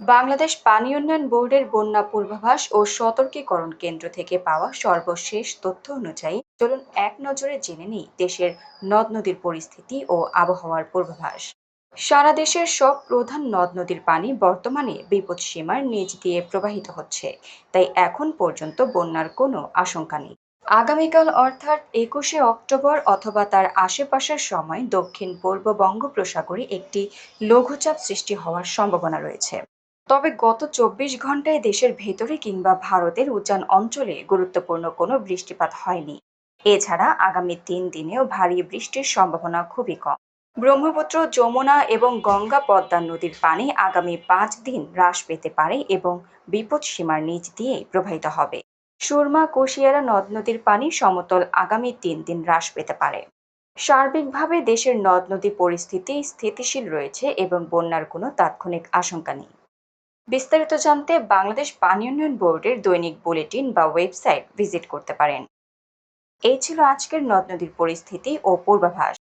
বাংলাদেশ পানি উন্নয়ন বোর্ডের বন্যা পূর্বাভাস ও সতর্কীকরণ কেন্দ্র থেকে পাওয়া সর্বশেষ তথ্য অনুযায়ী, চলুন এক নজরে জেনে নিই দেশের নদ নদীর পরিস্থিতি ও আবহাওয়ার পূর্বাভাস। সারা দেশের সব প্রধান নদ নদীর পানি বর্তমানে বিপদসীমার নিচ দিয়ে প্রবাহিত হচ্ছে, তাই এখন পর্যন্ত বন্যার কোনো আশঙ্কা নেই। আগামীকাল অর্থাৎ একুশে অক্টোবর অথবা তার আশেপাশের সময় দক্ষিণ পূর্ব বঙ্গোপসাগরে একটি লঘুচাপ সৃষ্টি হওয়ার সম্ভাবনা রয়েছে। তবে গত চব্বিশ ঘন্টায় দেশের ভেতরে কিংবা ভারতের উজান অঞ্চলে গুরুত্বপূর্ণ কোনো বৃষ্টিপাত হয়নি। এছাড়া আগামী তিন দিনেও ভারী বৃষ্টির সম্ভাবনা খুবই কম। ব্রহ্মপুত্র, যমুনা এবং গঙ্গা পদ্মা নদীর পানি আগামী পাঁচ দিন হ্রাস পেতে পারে এবং বিপদ সীমার নিচ দিয়ে প্রবাহিত হবে। সুরমা, কুশিয়ারা নদ নদীর পানি সমতল আগামী তিন দিন হ্রাস পেতে পারে। সার্বিকভাবে দেশের নদ নদী পরিস্থিতি স্থিতিশীল রয়েছে এবং বন্যার কোনো তাৎক্ষণিক আশঙ্কা নেই। বিস্তারিত জানতে বাংলাদেশ পানি উন্নয়ন বোর্ডের দৈনিক বুলেটিন বা ওয়েবসাইট ভিজিট করতে পারেন। এই ছিল আজকের নদ নদীর পরিস্থিতি ও পূর্বাভাস।